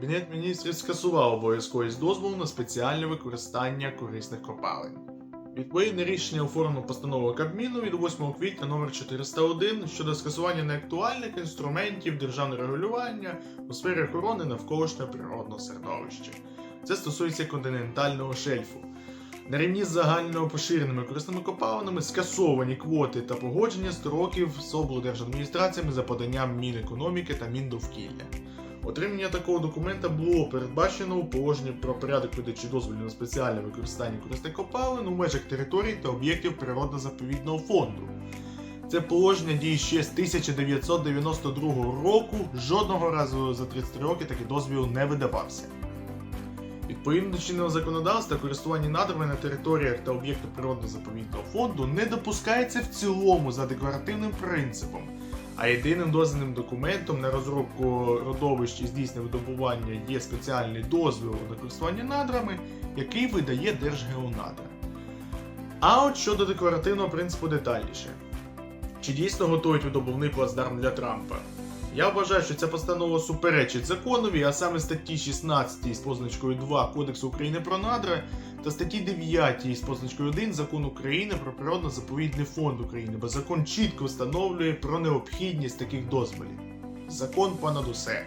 Кабінет міністрів скасував обов'язковість дозволу на спеціальне використання корисних копалин. Відповідне рішення оформлено постановою Кабміну від 8 квітня номер 401 щодо скасування неактуальних інструментів державного регулювання у сфері охорони навколишнього природного середовища. Це стосується континентального шельфу. На рівні з загально поширеними корисними копалинами скасовані квоти та погодження строків з облдержадміністраціями за поданням Мінекономіки та Міндовкілля. Отримання такого документа було передбачено у положенні про порядок видачі дозволів на спеціальне використання корисних копалин у межах територій та об'єктів природно-заповідного фонду. Це положення діє ще з 1992 року. Жодного разу за 33 роки такий дозвіл не видавався. Відповідно до чинного законодавства, користування надрами на територіях та об'єктах природно-заповідного фонду не допускається в цілому за декларативним принципом. А єдиним дозвільним документом на розробку родовищ і здійснення видобування є спеціальний дозвіл на користування надрами, який видає Держгеонадра. А от щодо декларативного принципу детальніше. Чи дійсно готують видобувний плацдарм для Трампа? Я вважаю, що ця постанова суперечить законові, а саме статті 16 з позначкою 2 Кодексу України про надра та статті 9 з позначкою 1 Закону України про природно-заповідний фонд України, бо закон чітко встановлює про необхідність таких дозволів. Закон понад усе.